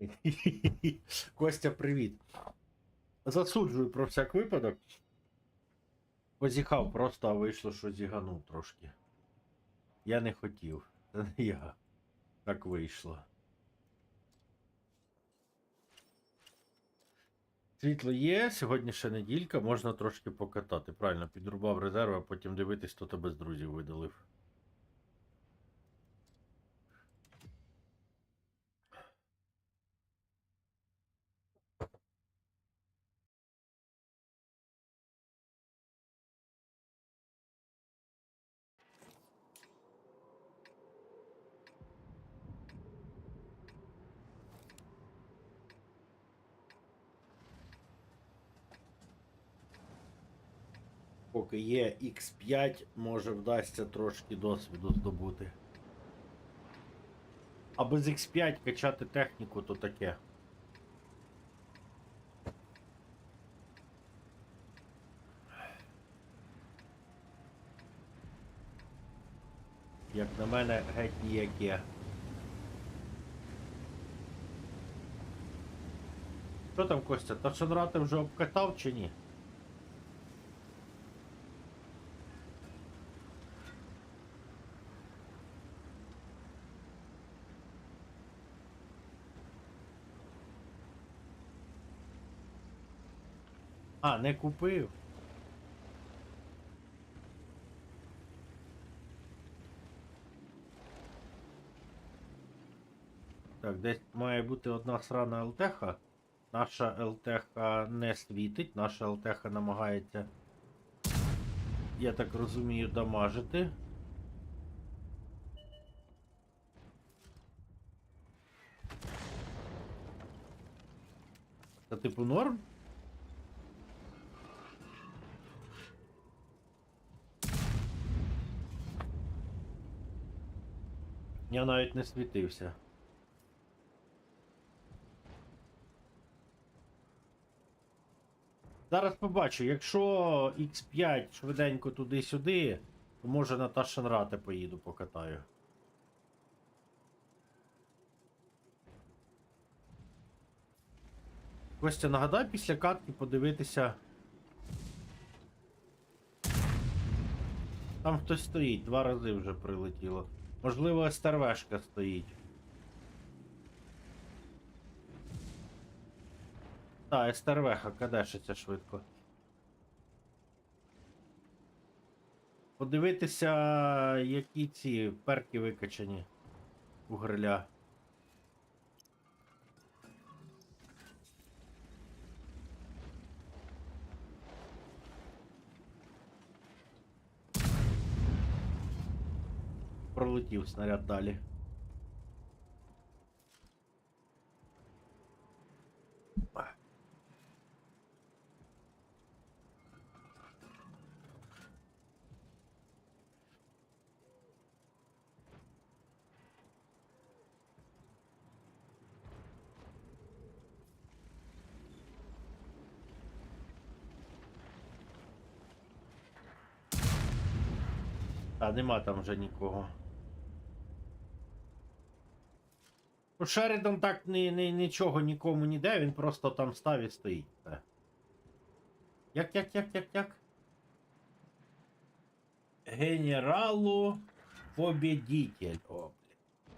Костя, привіт. Засуджую про всяк випадок. Позіхав просто, а вийшло, що зіганув трошки. Я не хотів. Це не я. Так вийшло. Світло є, сьогодні ще неділька, можна трошки покатати. Правильно, підрубав резерв, а потім дивитись, хто тебе з друзів видалив. Поки є X5, може вдасться трошки досвіду здобути. А без X5 качати техніку то таке. Як на мене, геть ніяке. Що там, Костя? Та вже обкатав чи ні? Не купив. Так, десь має бути одна срана ЛТХ. Наша ЛТХ не світить, наша ЛТХ намагається, я так розумію, дамажити. Це типу норм? Я навіть не світився. Зараз побачу, якщо X5 швиденько туди-сюди, то може на Ташенрате поїду покатаю. Костя, нагадай після катки подивитися. Там хтось стоїть, два рази вже прилетіло. Можливо, старвешка стоїть. Так, СТРВха кадешиться швидко. Подивитися, які ці перки викачані у гриля. Пролетів снаряд далі. А нема там вже нікого. Ну, Шеридан так ні, ні, нічого нікому ніде, він просто там став і стоїть. Все. Як, як, як, як, як? Генералу победитель. О, блін.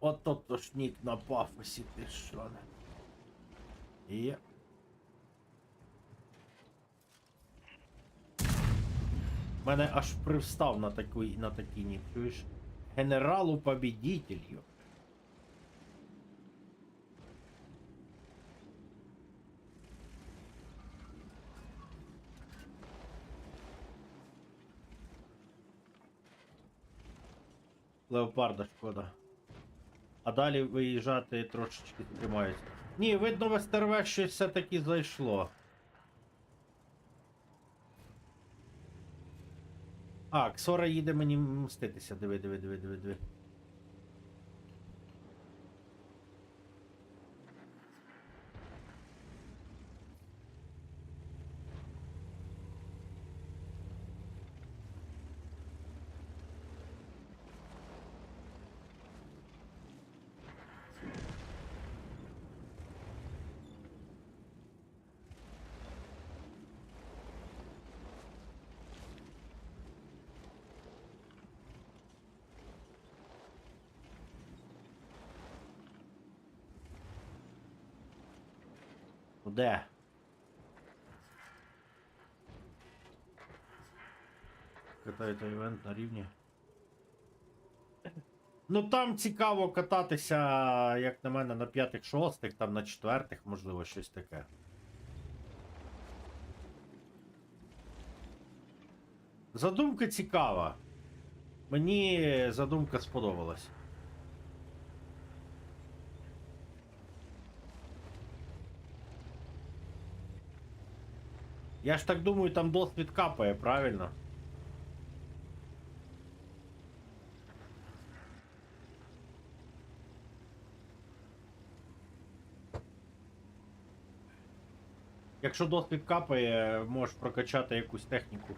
От тот то ж нік на пафосі, ти що не. Є. Мене аж привстав на такий, на такий нік, чуєш? Генералу победителю. Леопарда шкода. А далі виїжджати трошечки тримаються. Ні, видно, в СТРВ щось все-таки зайшло. А, Ксора їде мені мститися. Диви, диви, диви, диви, диви. Ну де? Катаєте івент на рівні. Ну там цікаво кататися, як на мене, на п'ятих, шостих, там на четвертих, можливо, щось таке. Задумка цікава. Мені задумка сподобалась. Я ж так думаю, там досвід капає, правильно? Якщо досвід капає, можеш прокачати якусь техніку.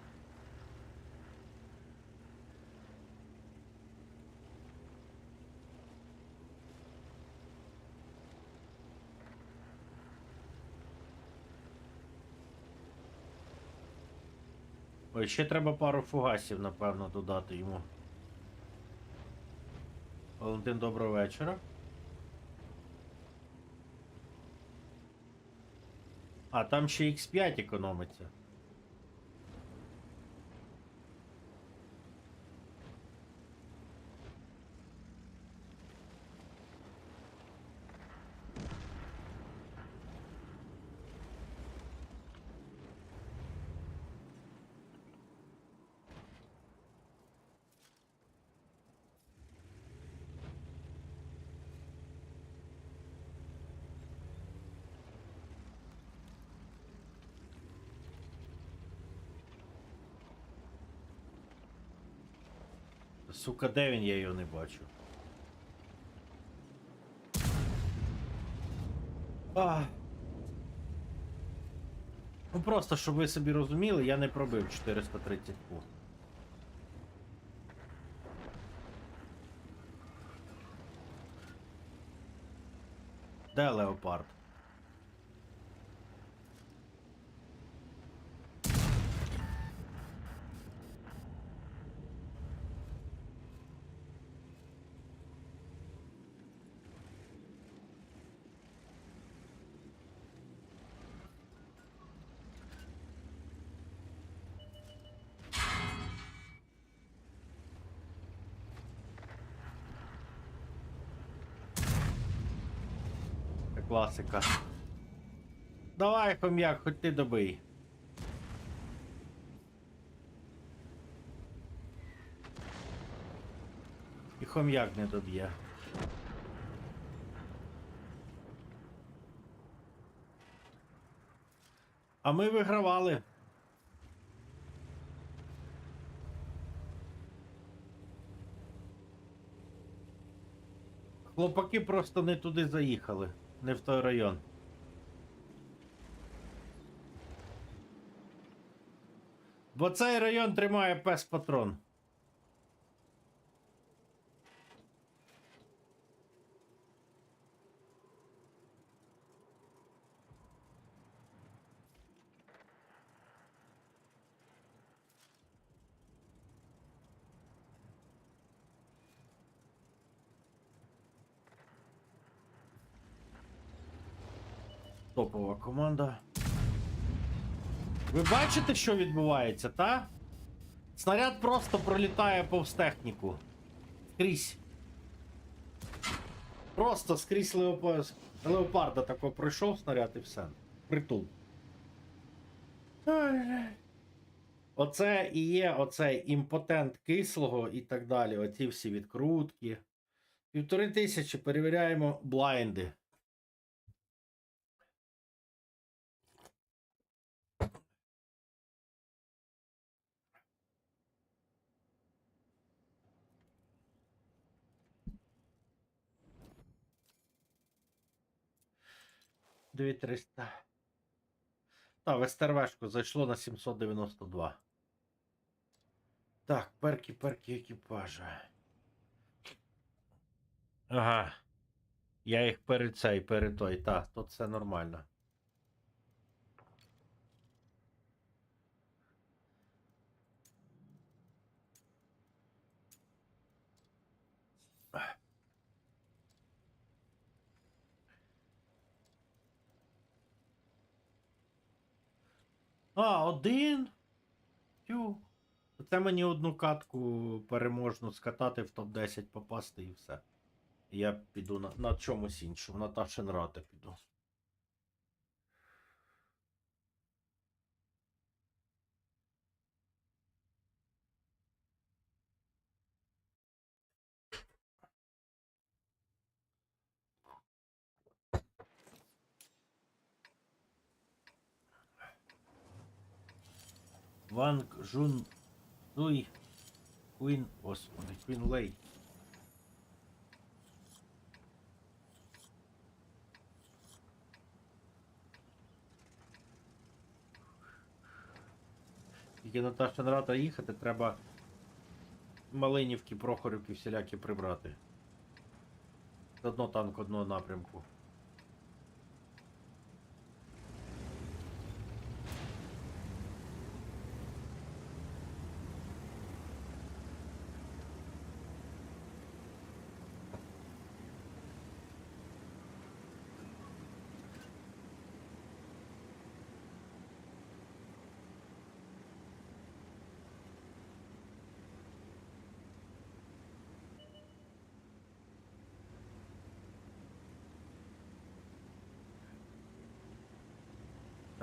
Ще треба пару фугасів, напевно, додати йому. Валентин, доброго вечора. А, там ще X5 економиться. Сука, де він, я його не бачу. А. Ну просто, щоб ви собі розуміли, я не пробив 430 ку. Де леопард? Це класика. Давай, хом'як, хоч ти добий. І хом'як не доб'є. А ми вигравали. Хлопаки просто не туди заїхали, не в той район. Бо цей район тримає пес патрон. Топова команда. Ви бачите, що відбувається, та? Снаряд просто пролітає повз техніку. Скрізь. Просто скрізь леопа... леопарда тако пройшов снаряд і все. Притул. Оце і є оцей імпотент кислого і так далі. Оці всі відкрутки. Півтори тисячі перевіряємо блайнди. Дві триста. Та, в СТРВшку зайшло на 792. Так, перки, перки екіпажа. Ага. Я їх перед цей, перед той. Та, тут все нормально. А, один. Тю. Це мені одну катку переможну скатати в топ-10 попасти і все. Я піду на, на чомусь іншому, на Ташенрата піду. Ванг Жун Дуй Куін. Господи, Куін Лей. Тільки на Ташенрата їхати треба Малинівки, Прохорівки всілякі прибрати. Одно танк одного напрямку.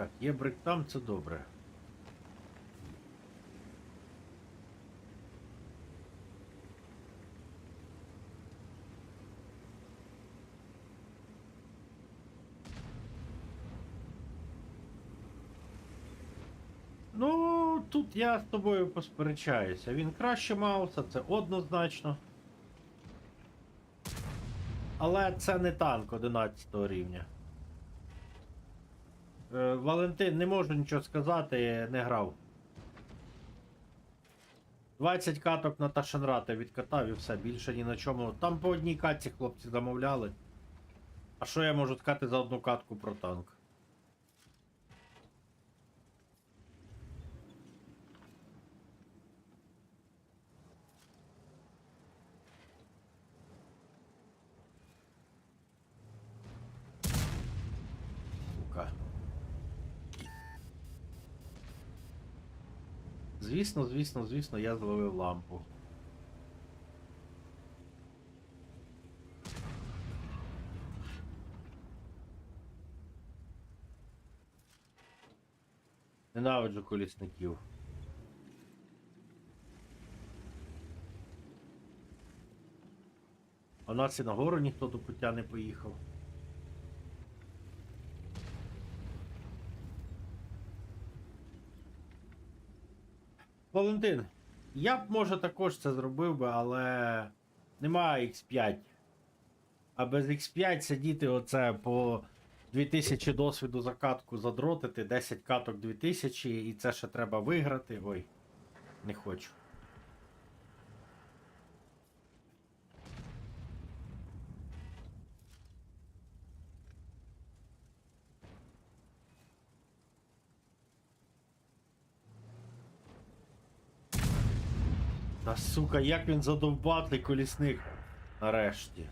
Так, є брик там, це добре. Ну, тут я з тобою посперечаюся. Він краще Мауса, це однозначно. Але це не танк 11 рівня. Е, Валентин, не можу нічого сказати, не грав. 20 каток на Ташенрата відкатав і все, більше ні на чому. Там по одній катці хлопці замовляли. А що я можу сказати за одну катку про танк? Сука. Звісно, звісно, звісно, я зловив лампу. Ненавиджу колісників. А нас і нагору ніхто до пуття не поїхав. Валентин, я б може також це зробив би, але немає X5. А без X5 сидіти оце по 2000 досвіду за катку задротити, 10 каток 2000, і це ще треба виграти. Ой, не хочу. Та сука, як він задовбав цей колісник нарешті.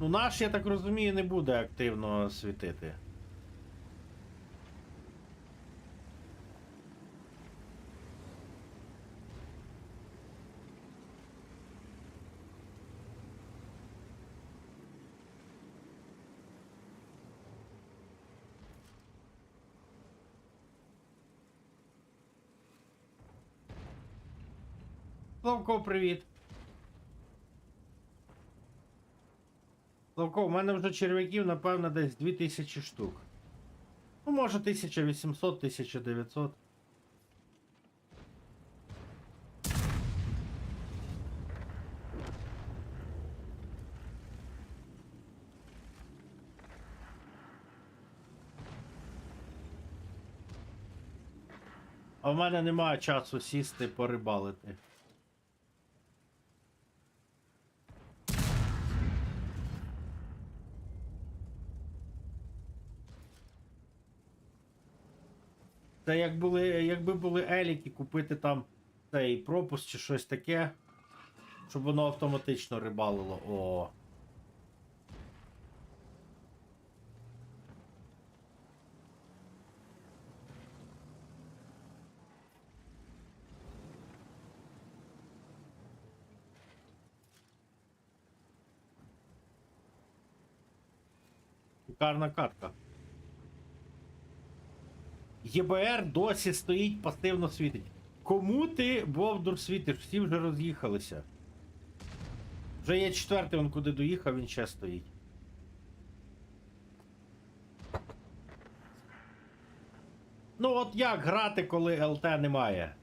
Ну наш, я так розумію, не буде активно світити. Славко, привіт. Славко, у мене вже черв'яків, напевно, десь 2000 штук. Ну, може 1800, 1900. А в мене немає часу сісти порибалити. Це як були, якби були еліки, купити там цей пропуск чи щось таке. Щоб воно автоматично рибалило. О. Шикарна катка. ЄБР досі стоїть, пасивно світить. Кому ти, Бовдур, світиш? Всі вже роз'їхалися. Вже є четвертий, він куди доїхав, він ще стоїть. Ну от як грати, коли ЛТ немає?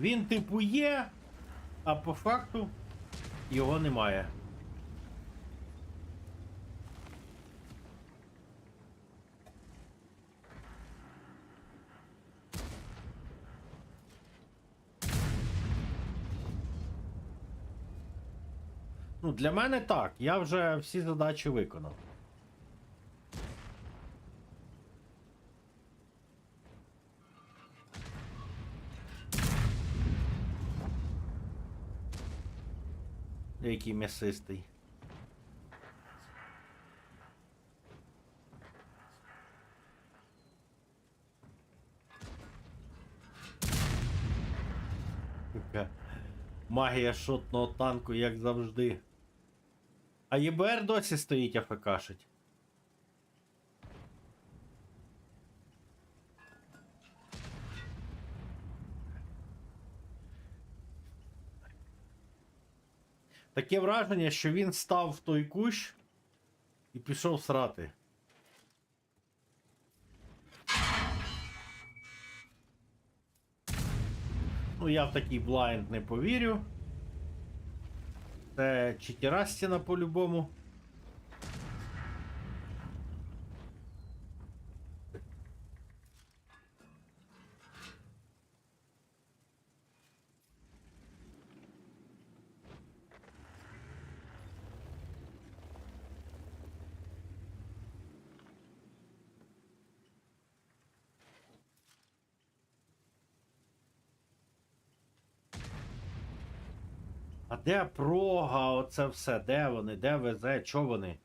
Він типу є, а по факту його немає. Ну, для мене так. Я вже всі задачі виконав. Який м'ясистий. Магія шотного танку, як завжди. А ЄБР досі стоїть АФКшить. Таке враження, що він став в той кущ і пішов срати. Ну, я в такий блайнд не повірю. Це читерастіна по-любому. Де прога, оце все? Де вони? Де везе? Чо вони?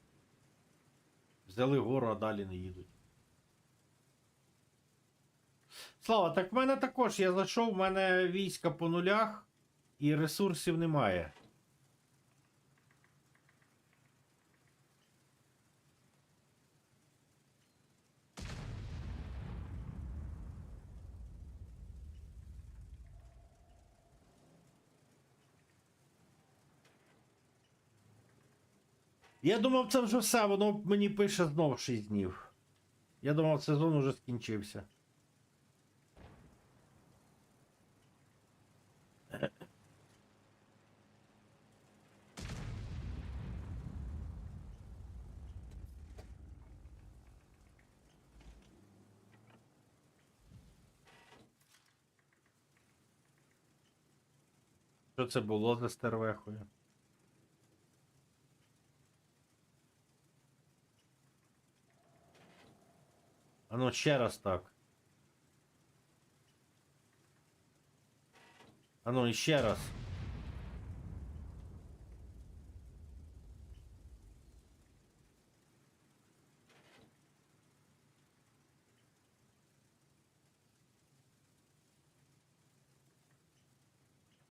Взяли гору, а далі не їдуть. Слава, так в мене також я зайшов, в мене війська по нулях і ресурсів немає. Я думав, це вже все, воно мені пише знов 6 днів. Я думав, сезон уже скінчився. Що це було за стервехою? А ну ще раз так. А ну ще раз.